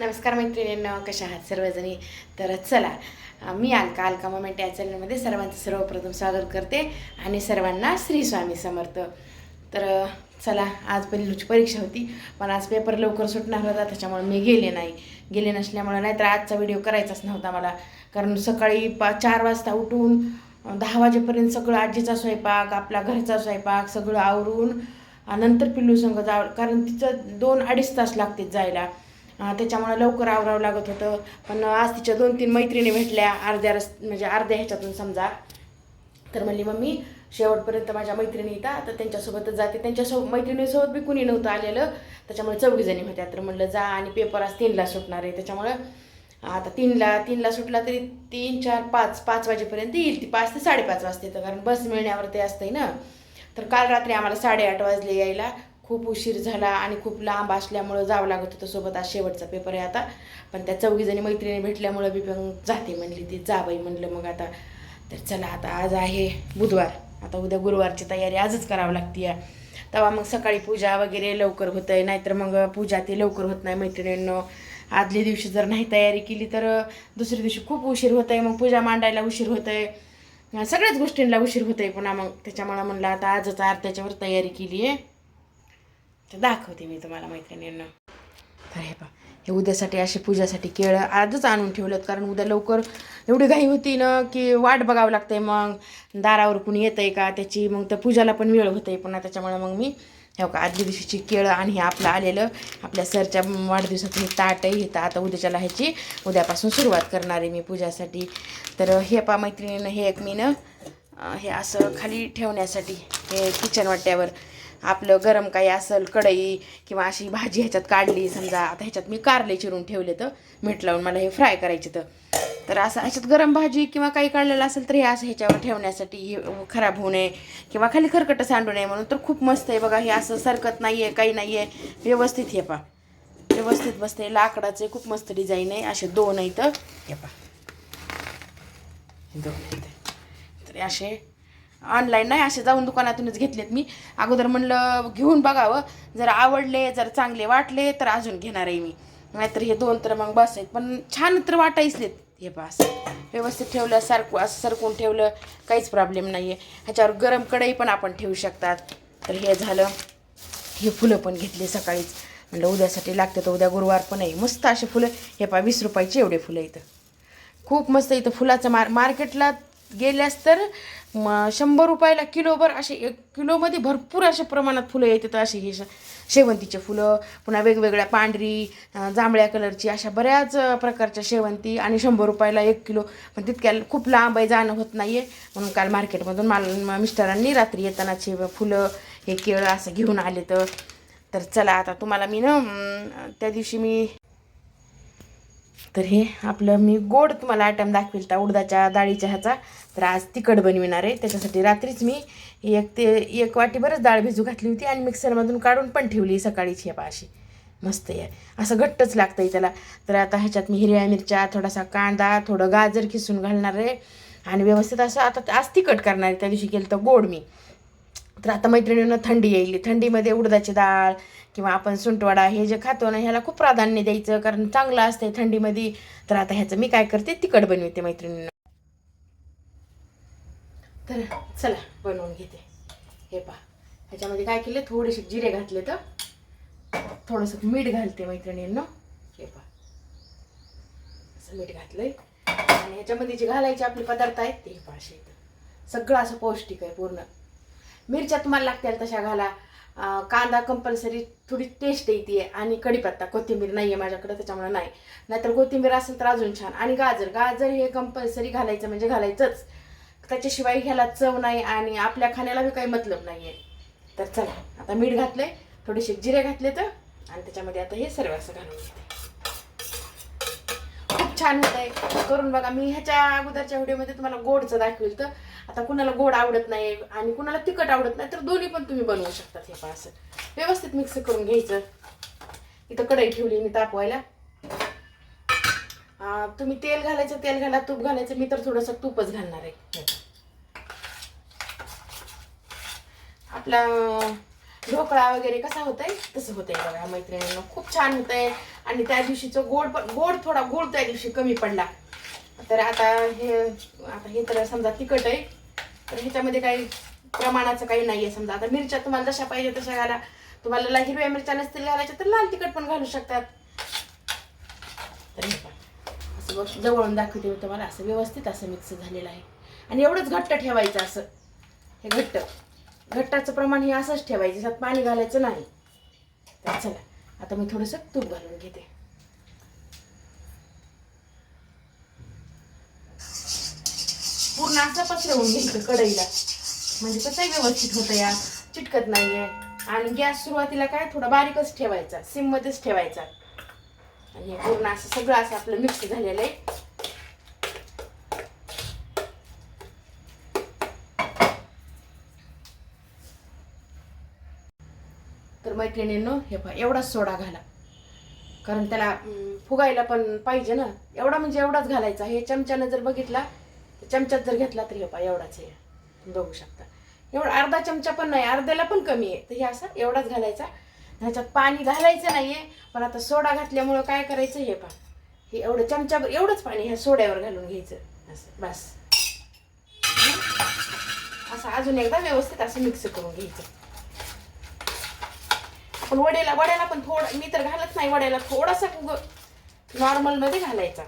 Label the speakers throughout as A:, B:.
A: नमस्कार मैत्रिणींनो कशा आहात सर्वजणी? तर चला मी अलका अलका मोमेंट या चॅनलमध्ये सर्वांचं सर्वप्रथम स्वागत करते आणि सर्वांना श्री स्वामी समर्थ. तर चला आज पहिलीची परीक्षा होती पण आज पेपर लवकर सुटणार होता त्याच्यामुळे मी गेले नाही. गेले नसल्यामुळे नाहीतर आजचा व्हिडिओ करायचाच नव्हता मला कारण सकाळी पा चार वाजता उठून दहा वाजेपर्यंत सगळं आजीचा स्वयंपाक आपला घरचा स्वयंपाक सगळं आवरून नंतर पिल्लू संग जावं कारण तिचं दोन अडीच तास लागते जायला. त्याच्यामुळे लवकर आवरावं लागत होतं. पण आज तिच्या दोन तीन मैत्रिणी भेटल्या अर्ध्या रस म्हणजे अर्ध्या ह्याच्यातून समजा. तर म्हणली मम्मी शेवटपर्यंत माझ्या मैत्रिणी येतात तर त्यांच्यासोबतच जाते. त्यांच्यासोबत मैत्रिणीसोबत बी कुणी नव्हतं आलेलं. त्याच्यामुळे चौघीजणी होत्या. तर म्हणलं जा आणि पेपर आज तीनला सुटणार आहे. त्याच्यामुळं आता तीनला तीनला सुटला तरी तीन चार पाच पाच वाजेपर्यंत येईल ती. पाच ते साडेपाच वाजते तर कारण बस मिळण्यावर ते असतंय ना. तर काल रात्री आम्हाला साडेआठ वाजले यायला. खूप उशीर झाला आणि खूप लांब असल्यामुळं जावं लागत होतं. सोबत आज शेवटचा पेपर आहे आता. पण त्या चौघीजणी मैत्रिणी भेटल्यामुळं बी पण जाते म्हणली ती. जा बाई म्हणलं मग आता. तर चला आता आज आहे बुधवार. आता उद्या गुरुवारची तयारी आजच करावं लागते या. तेव्हा मग सकाळी पूजा वगैरे लवकर होतं आहे नाहीतर मग पूजा ते लवकर होत नाही मैत्रिणींनो. आदल्या दिवशी जर नाही तयारी केली तर दुसऱ्या दिवशी खूप उशीर होत आहे मग पूजा मांडायला उशीर होत आहे सगळ्याच गोष्टींना उशीर होत आहे पुन्हा मग. त्याच्यामुळं म्हणलं आता आजच आरत्याच्यावर तयारी केली आहे तर दाखवते मी तुम्हाला मैत्रिणींना. तर हे पा हे उद्यासाठी असे पूजासाठी केळं आजच आणून ठेवलं कारण उद्या लवकर एवढी घाई होती ना की वाट बघावं लागते मग. दारावर कुणी येतं आहे का? त्याची मग त्या पूजाला पण वेळ होते आहे पुन्हा त्याच्यामुळे मग मी हे का आदल्या दिवशीची केळं आणि हे आपलं आलेलं आपल्या सरच्या वाढदिवसाचं हे ताट आहे हे तर आता उद्याच्याला ह्याची उद्यापासून सुरुवात करणार आहे मी पूजासाठी. तर हे पा मैत्रिणीनं हे एक मी हे असं खाली ठेवण्यासाठी हे किचन वाट्यावर. आपलं गरम काही असेल कढई किंवा अशी भाजी ह्याच्यात काढली समजा आता ह्याच्यात मी कारले चिरून ठेवले तर मीठ लावून मला हे फ्राय करायचे तर. तर असं ह्याच्यात गरम भाजी किंवा काही काढलेलं असेल तर हे असं ह्याच्यावर ठेवण्यासाठी हे खराब होऊ नये किंवा खाली खरकटं सांडू नये म्हणून तर खूप मस्त आहे बघा हे असं सरकत नाही आहे काही नाही आहे व्यवस्थित हे पा व्यवस्थित बसते लाकडाचे खूप मस्त डिझाईन आहे. असे दोन आहेत. हे पा दोन आहेत. तर असे ऑनलाईन नाही असे जाऊन दुकानातूनच घेतलेत मी. अगोदर म्हणलं घेऊन बघावं. जर आवडले जर चांगले वाटले तर अजून घेणार आहे मी. नाहीतर हे दोन तर मग बस आहेत. पण छान तर वाटायचलेत हे बस. व्यवस्थित ठेवलं सारखं असं सरकून ठेवलं. काहीच प्रॉब्लेम नाही आहे ह्याच्यावर गरम कढई पण आपण ठेवू शकतात. तर हे झालं. हे फुलं पण घेतली सकाळीच. म्हणलं उद्यासाठी लागतं तर उद्या गुरुवार पण आहे. मस्त असे फुलं. हे पा वीस रुपयाचे एवढे फुलं इथं. खूप मस्त इथं फुलाचं मार मार्केटला गेल्यास तर म शंभर रुपयाला किलोभर असे एक किलोमध्ये भरपूर अशा प्रमाणात फुलं येतात असे हे श- शेवंतीचे फुलं पुन्हा वेगवेगळ्या पांढरी जांभळ्या कलरची अशा बऱ्याच प्रकारच्या शेवंती आणि शंभर रुपयाला एक किलो. पण तितक्या खूप लांब आहे जाणं होत नाही आहे म्हणून काल मार्केटमधून मला मिस्टरांनी रात्री येतानाचे फुलं हे केळं असं घेऊन आले तर. तर चला आता तुम्हाला मी ना त्या दिवशी मी तर हे आपलं मी गोड तुम्हाला आयटम दाखवेल त्या उडदाच्या डाळीच्या ह्याचा. तर आज तिखट बनविणार आहे. त्याच्यासाठी रात्रीच मी एक ते एक वाटी बरंच डाळ भिजू घातली होती आणि मिक्सरमधून काढून पण ठेवली सकाळीची पा अशी. मस्त आहे. असं घट्टच लागतं आहे त्याला. तर आता ह्याच्यात मी हिरव्या मिरच्या थोडासा कांदा थोडं गाजर खिसून घालणार आहे. आणि व्यवस्थित असं आता आज तिखट करणार आहे. त्या दिवशी केलं तर गोड मी. तर आता मैत्रिणींना थंडी येईल थंडीमध्ये उडदाची डाळ किंवा आपण सुंटवाडा हे जे खातो ना ह्याला खूप प्राधान्य द्यायचं कारण चांगलं असते थंडीमध्ये. तर आता ह्याचं मी काय करते तिखट बनवते मैत्रिणींना. तर चला बनवून घेते. हे पहा. ह्याच्यामध्ये काय केले थोडेसे जिरे घातले तर थोडंसं मीठ घालते मैत्रिणींना. हे पहा. असं मीठ घातलंय. आणि ह्याच्यामध्ये जे घालायचे आपले पदार्थ आहेत ते पाशे सगळं असं पौष्टिक आहे पूर्ण. मिरच्या तुम्हाला लागतील तशा घाला. कांदा कंपल्सरी थोडी टेस्ट येते आणि कढीपत्ता कोथिंबीर नाही आहे माझ्याकडे त्याच्यामुळे नाही. नाहीतर कोथिंबीर असेल तर अजून छान. आणि गाजर गाजर हे कंपल्सरी घालायचं म्हणजे घालायचंच. त्याच्याशिवाय ह्याला चव नाही आणि आपल्या खाण्याला बी काही मतलब नाही आहे तर चला आता मीठ घातलं आहे थोडेसे जिरे घातले तर आणि त्याच्यामध्ये आता हे सर्व असं घालून घेते. खूप छान होत आहे करून बघा मी ह्याच्या अगोदरच्या व्हिडिओमध्ये तुम्हाला गोडचं दाखवेल तर आता कुणाला गोड आवडत नाही आणि कुणाला तिखट आवडत नाही तर दोन्ही पण तुम्ही बनवू शकतात हे पहा असं. व्यवस्थित मिक्स करून घ्यायचं. इथं कढई ठेवली मी तापवायला. तुम्ही तेल घालायचं तेल घाला तूप घालायचं मी तर थोडंसं तूपच घालणार आहे. आपला ढोकळा वगैरे कसा होतंय? तसं होतंय बघा मैत्रिणींना. खूप छान होतंय. आणि त्या दिवशीचं गोड पण गोड थोडा गोड त्या दिवशी कमी पडला. तर आता हे आता हे तर समजा तिखट आहे. तर ह्याच्यामध्ये काही प्रमाणाचं काही नाही आहे समजा. आता मिरच्या तुम्हाला जशा पाहिजे तशा घाला. तुम्हाला हिरव्या मिरच्या नसतील घालायच्या तर लाल तिखट पण घालू शकतात. तर हे पण असं बघ जवळून दाखवते तुम्हाला. असं व्यवस्थित असं मिक्स झालेलं आहे. आणि एवढंच घट्ट ठेवायचं असं. हे घट्ट. घट्टाचं प्रमाण हे असंच ठेवायचं. त्यात पाणी घालायचं नाही. तर चला. आता मी थोडंसं तूप घालून घेते. पूर्ण असं पसरवून घ्यायचं कढईला. म्हणजे कसंही व्यवस्थित होतं या. चिटकत नाहीये. आणि गॅस सुरुवातीला काय थोडा बारीकच ठेवायचा. सिम मध्येच ठेवायचा. आणि हे पूर्ण असं सगळं असं आपलं मिक्स झालेलं आहे. तर मैत्रिणींनो हे पहा एवढाच सोडा घाला. कारण त्याला फुगायला पण पाहिजे ना. एवढा म्हणजे एवढाच घालायचा. हे चमच्यानं जर बघितला चमच्यात जर घेतला तरी हे पहा एवढाच आहे. बघू शकता. एवढा अर्धा चमचा पण नाही अर्ध्याला पण कमी आहे. तर हे असं एवढाच घालायचा. ह्याच्यात पाणी घालायचं नाही आहे पण आता सोडा घातल्यामुळं काय करायचं हे पहा. हे एवढं चमचा एवढंच पाणी ह्या सोड्यावर घालून घ्यायचं. असं बस. असं अजून एकदा व्यवस्थित असं मिक्स करून घ्यायचं. पण वड्याला वड्याला पण थोडं मी तर घालत नाही वड्याला थोडासा नॉर्मल नॉर्मलमध्ये घालायचा.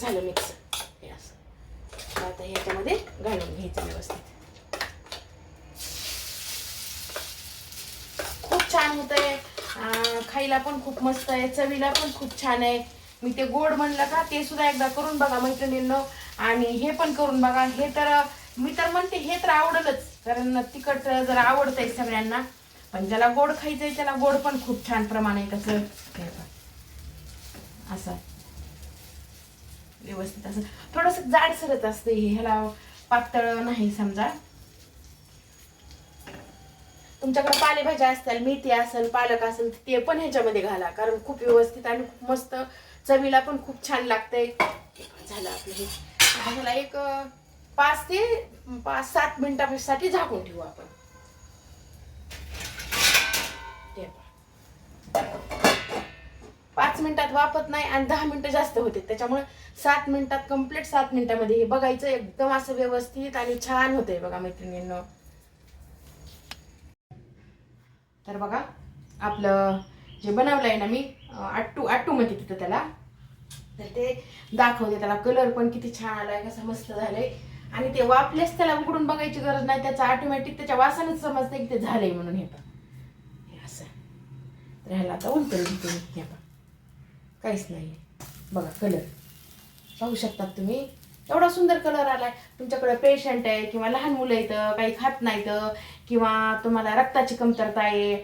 A: झालं मिक्स हे असं. आता ह्याच्यामध्ये घालून घ्यायचं व्यवस्थित. खूप छान होतंय. आहे खायला पण खूप मस्त आहे चवीला पण खूप छान आहे. मी ते गोड म्हणलं का ते सुद्धा एकदा करून बघा मैत्रिणींनो. आणि हे पण करून बघा. हे तर मी तर म्हणते हे तर आवडलंच. कारण तिखट जरा आवडतंय सगळ्यांना. पण ज्याला गोड खायचंय त्याला गोड पण खूप छान प्रमाण आहे. कसं? असं. व्यवस्थित असं. थोडस जाड सरत असते हे. ह्याला पातळ नाही समजा. तुमच्याकडे पालेभाज्या असतील मेथी असेल पालक असेल ते पण ह्याच्यामध्ये घाला. कारण खूप व्यवस्थित आणि खूप मस्त चवीला पण खूप छान लागतंय. झालं आपलं हे. ह्याला एक पाच ते पाच सात मिनिटासाठी झाकून ठेवू आपण. हे पाच मिनिटात वापत नाही आणि दहा मिनिटं जास्त होते. त्याच्यामुळे सात मिनिटात कंप्लीट सात मिनिटामध्ये हे बघायचं एकदम असं व्यवस्थित आणि छान होतंय बघा मैत्रिणींनो. तर बघा आपलं जे बनवलं आहे ना मी आट्टू आट्टू म्हणते तिथं त्याला. तर ते दाखवते त्याला. कलर पण किती छान आलाय कसा मस्त झालंय. आणि ते वापलेच त्याला उघडून बघायची गरज नाही. त्याचं ऑटोमॅटिक त्याच्या वासानच समजतं की ते झालंय म्हणून हे पण असं. तर ह्याला आता उलटून घेते हे पण काहीच नाही. बघा कलर पाहू शकतात तुम्ही? एवढा सुंदर कलर आलाय. तुमच्याकडे पेशंट आहे किंवा लहान मुलं येतं काही खात नाहीत किंवा तुम्हाला रक्ताची कमतरता आहे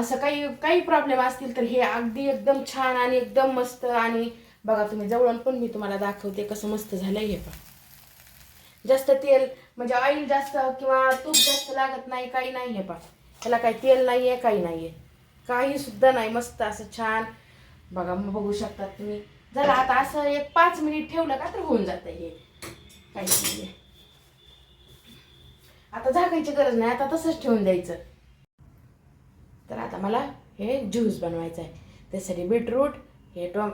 A: असं काही काही प्रॉब्लेम असतील तर हे अगदी एकदम छान आणि एकदम मस्त आणि बघा तुम्ही जवळून पण मी तुम्हाला दाखवते कसं मस्त झालंय हे पण जास्त तेल म्हणजे ऑइल जास्त किंवा तूप जास्त लागत नाही काही नाही हे पा त्याला काही तेल नाही आहे काही नाही आहे काही सुद्धा नाही मस्त असं छान. बघा मग बघू शकतात तुम्ही. जरा आता असं एक पाच मिनिट ठेवलं का तर होऊन जातं हे. काहीच नाही आता झाकायची गरज नाही आता तसंच ठेवून द्यायचं. तर आता मला हे ज्यूस बनवायचं आहे त्यासाठी बीटरूट हे टो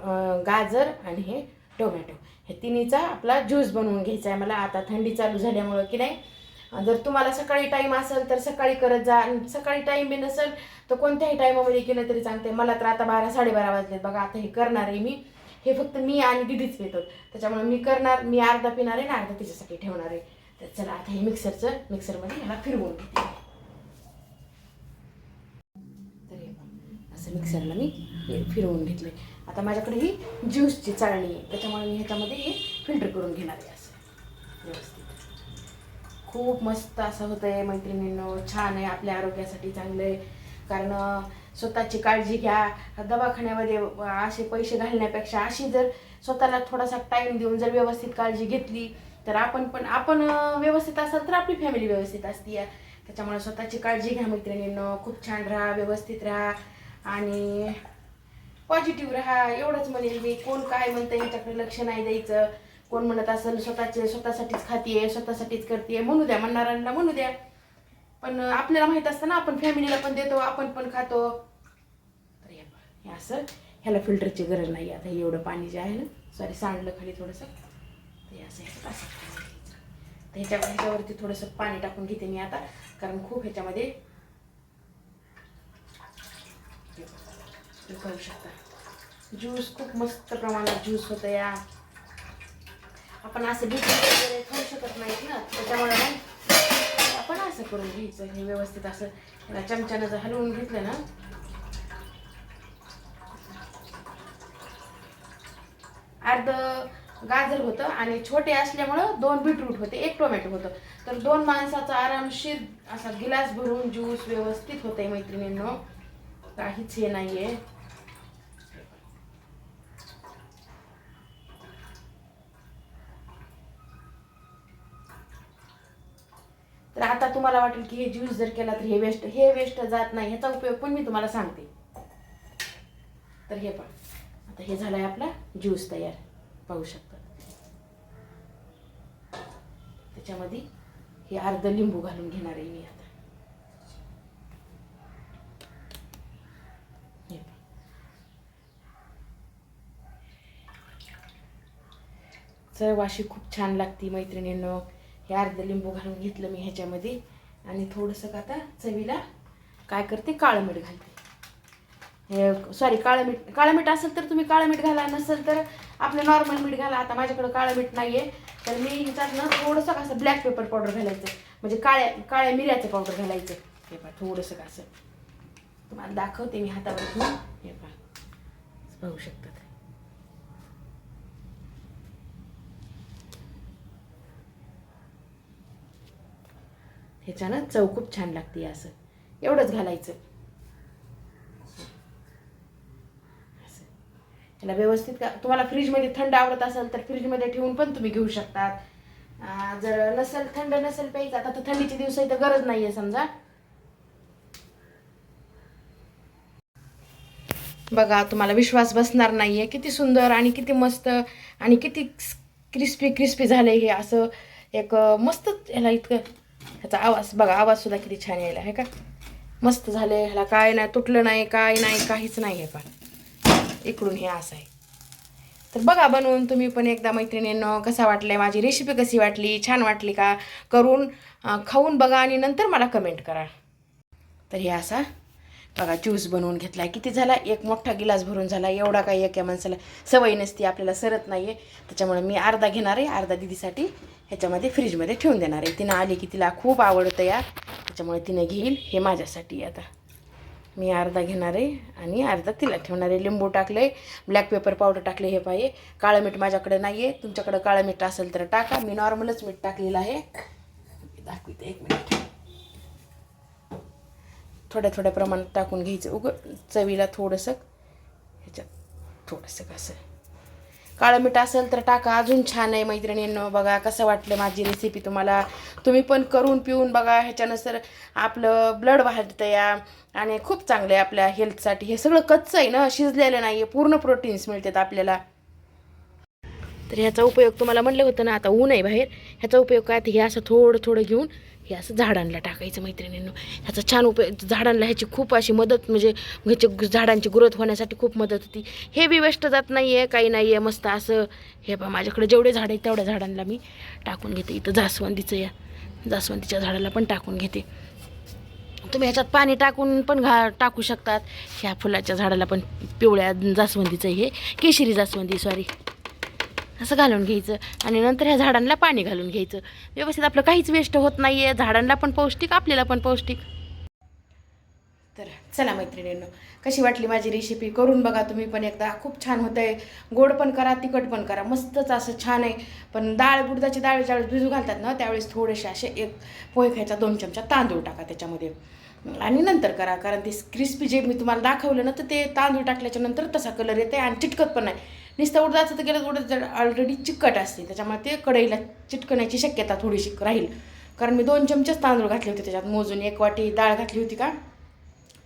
A: गाजर आणि हे टोमॅटो. हे तिन्हीचा आपला ज्यूस बनवून घ्यायचा आहे मला. आता थंडी चालू झाल्यामुळं की नाही जर तुम्हाला सकाळी टाईम असेल तर सकाळी करत जा. सकाळी टाईम बी नसेल तर कोणत्याही टाईमामध्ये केलं तरी चालते मला तर आता बारा साडेबारा वाजलेत. बघा आता हे करणार आहे मी. हे फक्त मी आणि दिदीच पितो. त्याच्यामुळे मी करणार मी अर्धा पिणार आहे ना अर्धा तिच्यासाठी ठेवणार आहे. तर चला आता हे मिक्सरचं मिक्सरमध्ये ह्याला फिरवून घेते. तर हे असं मिक्सरला मी फिरवून घेतले आता माझ्याकडे ही ज्यूसची चाळणी आहे. त्याच्यामुळे मी ह्याच्यामध्ये हे फिल्टर करून घेणार आहे असं. व्यवस्थित. खूप मस्त असं होतं आहे मैत्रिणींनो छान आहे. आपल्या आरोग्यासाठी चांगलं आहे. कारण स्वतःची काळजी घ्या. दवाखान्यामध्ये असे पैसे घालण्यापेक्षा अशी जर स्वतःला थोडासा टाईम देऊन जर व्यवस्थित काळजी घेतली तर आपण पण आपण व्यवस्थित असाल तर आपली फॅमिली व्यवस्थित असते त्याच्यामुळे स्वतःची काळजी घ्या मैत्रिणींनो. खूप छान राहा व्यवस्थित राहा आणि पॉझिटिव्ह राहा. एवढंच म्हणेल मी. कोण काय म्हणतं याच्याकडे लक्ष नाही द्यायचं. कोण म्हणत असेल स्वतःचे स्वतःसाठीच खातीये स्वतःसाठीच करते म्हणू द्या म्हणणाऱ्यांना म्हणू द्या. पण आपल्याला माहीत असतं ना आपण फॅमिलीला पण देतो आपण पण खातो. तर हे असं ह्याला फिल्टरची गरज नाही आता हे एवढं पाणी जे आहे ना सॉरी सांडलं खाली थोडंसं. तर असं तर ह्याच्या ह्याच्यावरती थोडंसं पाणी टाकून घेते मी आता कारण खूप ह्याच्यामध्ये करू पाहू शकता. ज्यूस खूप मस्त प्रमाणात ज्यूस होतं या आपण असं भीती वगैरे खाऊ शकत नाहीत ना. त्याच्यामुळे मग आपण असं करून घ्यायचं हे व्यवस्थित असं. याला चमच्यानं जर हलवून घेतलं ना. अर्ध गाजर होतं आणि छोटे असल्यामुळं दोन बीटरूट होते एक टोमॅटो होतं. तर दोन माणसाचा आरामशीर असा गिलास भरून ज्यूस व्यवस्थित होतंय मैत्रिणींनो. काहीच हे नाही आहे आता तुम्हाला वाटेल की हे ज्यूस जर केला तर हे वेस्ट हे वेस्ट जात नाही ह्याचा उपयोग पण मी तुम्हाला सांगते. तर हे पण आता हे झालंय आपला ज्यूस तयार. पाहू शकता. त्याच्यामध्ये हे अर्ध लिंबू घालून घेणार आहे मी आता. हे चव अशी खूप छान लागती मैत्रिणींनो. हे अर्ध लिंबू घालून घेतलं मी ह्याच्यामध्ये. आणि थोडंसं का आता चवीला काय करते? काळं मीठ घालते. हे सॉरी काळं मीठ काळं मीठ असेल तर तुम्ही काळं मीठ घाला नसेल तर आपलं नॉर्मल मीठ घाला. आता माझ्याकडं काळं मीठ नाही आहे तर मी ह्याच्यातनं थोडंसं कसं ब्लॅक पेपर पावडर घालायचं. म्हणजे काळ्या काळ्या मिऱ्याचं पावडर घालायचं. हे पहा थोडंसं का असं. तुम्हाला दाखवते मी हातावर घेऊन. हे पहा. पाहू शकतात. ह्याच्यानं चव खूप छान लागते असं. एवढंच घालायचं. ह्याला व्यवस्थित का तुम्हाला फ्रीजमध्ये थंड आवडत असेल तर फ्रीजमध्ये ठेवून पण तुम्ही घेऊ शकतात. जर नसेल थंड नसेल प्यायचं आता तर थंडीचे दिवस आहे तर गरज नाही आहे समजा. बघा तुम्हाला विश्वास बसणार नाही आहे किती सुंदर आणि किती मस्त आणि किती क्रिस्पी क्रिस्पी झालं हे असं एक मस्तच मस्त ह्याला इतकं ह्याचा आवाज बघा आवाजसुद्धा किती छान यायला आहे का? मस्त झालं ह्याला काय नाही तुटलं नाही काय नाही काहीच नाही आहे पण. इकडून हे असं आहे. तर बघा बनवून तुम्ही पण एकदा मैत्रिणींनो कसा वाटलं माझी रेसिपी कशी वाटली छान वाटली का? करून खाऊन बघा आणि नंतर मला कमेंट करा. तर हे असा बघा ज्यूस बनवून घेतला. आहे किती झाला? एक मोठा गिलास भरून झाला. एवढा काही एका माणसाला सवय नसती आपल्याला सरत नाही आहे त्याच्यामुळे मी अर्धा घेणार आहे अर्धा दिदीसाठी ह्याच्यामध्ये फ्रीजमध्ये ठेवून देणार आहे. तिनं आली की तिला खूप आवडतं या त्याच्यामुळे तिनं घेईल हे माझ्यासाठी आता. मी अर्धा घेणार आहे आणि अर्धा तिला ठेवणार आहे. लिंबू टाकले ब्लॅक पेपर पावडर टाकले हे पाहिजे काळं मीठ माझ्याकडे नाही आहे तुमच्याकडे काळं मीठ असेल तर टाका. मी नॉर्मलच मीठ टाकलेलं आहे. दाखवते एक मिनिट थोड्या थोड्या प्रमाणात टाकून घ्यायचं. उग चवीला थोडंसं ह्याच्यात थोडंसं कसं काळं मीठ असेल तर टाका. अजून छान आहे मैत्रिणींनो. बघा कसं वाटलं माझी रेसिपी तुम्हाला. तुम्ही पण करून पिऊन बघा. ह्याच्यानुसार आपलं ब्लड वाढतं या आणि खूप चांगलं आहे आपल्या हेल्थसाठी हे सगळं कच्चं आहे ना. शिजलेलं नाही आहे पूर्ण प्रोटीन्स मिळतात आपल्याला. तर ह्याचा उपयोग तुम्हाला म्हणलं होतं ना आता ऊन आहे बाहेर. ह्याचा उपयोग काय? तर हे असं थोडं थोडं घेऊन हे असं झाडांना टाकायचं मैत्रिणींनो. ह्याचा छान उपयोग झाडांना ह्याची खूप अशी मदत म्हणजे ह्याची झाडांची ग्रोथ होण्यासाठी खूप मदत होती. हे बी वेस्ट जात नाही आहे काही नाही आहे मस्त असं. हे बा माझ्याकडे जेवढे झाड आहेत तेवढ्या झाडांना मी टाकून घेते. इथं जास्वंदीचं या जास्वंदीच्या झाडाला पण टाकून घेते. तुम्ही ह्याच्यात पाणी टाकून पण घा टाकू शकतात. ह्या फुलाच्या झाडाला पण पिवळ्या जास्वंदीचं हे केशरी जास्वंदी सॉरी असं घालून घ्यायचं. आणि नंतर ह्या झाडांना पाणी घालून घ्यायचं. व्यवस्थित आपलं काहीच वेस्ट होत नाही आहे झाडांना पण पौष्टिक आपल्याला पण पौष्टिक. तर चला मैत्रिणींनो कशी वाटली माझी रेसिपी करून बघा तुम्ही पण एकदा. खूप छान होतं आहे गोड पण करा तिखट पण करा. मस्तच असं छान आहे. पण डाळ बुडदाची डाळ ज्यावेळेस भिजू घालतात ना त्यावेळेस थोडेसे असे एक पोहे खायचा दोन चमचा तांदूळ टाका त्याच्यामध्ये. आणि नंतर करा कारण ते क्रिस्पी जे मी तुम्हाला दाखवलं ना तर ते तांदूळ टाकल्याच्या नंतर तसा कलर येते आणि चिटकत पण नाही. नुसतं उडदाचं तर गेलं उडद ऑलरेडी चिकट असते. त्याच्यामुळे ते कढईला चिटकण्याची शक्यता थोडीशी राहील. कारण मी दोन चमचेच तांदूळ घातले होते त्याच्यात. मोजून एक वाटी डाळ घातली होती का?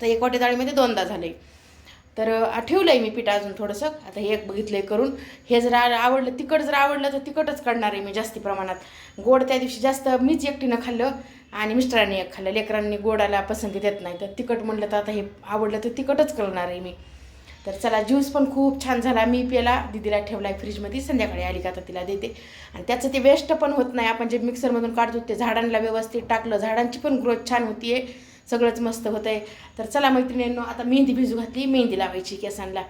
A: तर एक वाटी डाळीमध्ये दोनदा झाले. तर ठेवलं आहे मी पीठ अजून थोडंसं. आता हे एक बघितलं आहे करून. हे जर आ- आवडलं तिखट जर आवडलं तर तिखटच काढणार आहे मी जास्ती प्रमाणात. गोड त्या दिवशी जास्त मीच एकटीनं खाल्लं आणि मिस्टरांनी एक खाल्लं. लेकरांनी गोडाला पसंती देत नाही. तर तिखट म्हणलं तर आता हे आवडलं तर तिखटच करणार आहे मी. तर चला ज्यूस पण खूप छान झाला. मी पेला दिदीला ठेवला आहे फ्रीजमध्ये संध्याकाळी आली का आता तिला देते. आणि त्याचं ते वेस्ट पण होत नाही. आपण जे मिक्सरमधून काढतो ते झाडांना व्यवस्थित टाकलं झाडांची पण ग्रोथ छान होती आहे सगळंच मस्त होतं आहे तर चला मैत्रिणींनो आता मेहंदी भिजू घातली. मेहंदी लावायची केसांना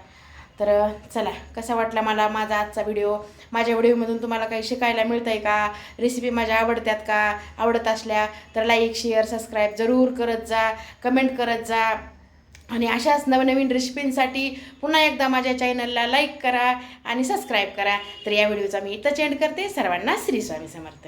A: तर चला कसा वाटला मला माझा आजचा व्हिडिओ माझ्या व्हिडिओमधून तुम्हाला काही शिकायला मिळतं आहे का? रेसिपी माझ्या आवडत्यात का? आवडत असल्या तर लाईक शेअर सबस्क्राईब जरूर करत जा. कमेंट करत जा. आणि अशाच नवनवीन रेसिपींसाठी पुन्हा एकदा माझ्या चॅनलला लाईक करा आणि सबस्क्राईब करा. तर या व्हिडिओचा मी इथंच एंड करते. सर्वांना श्री स्वामी समर्थ.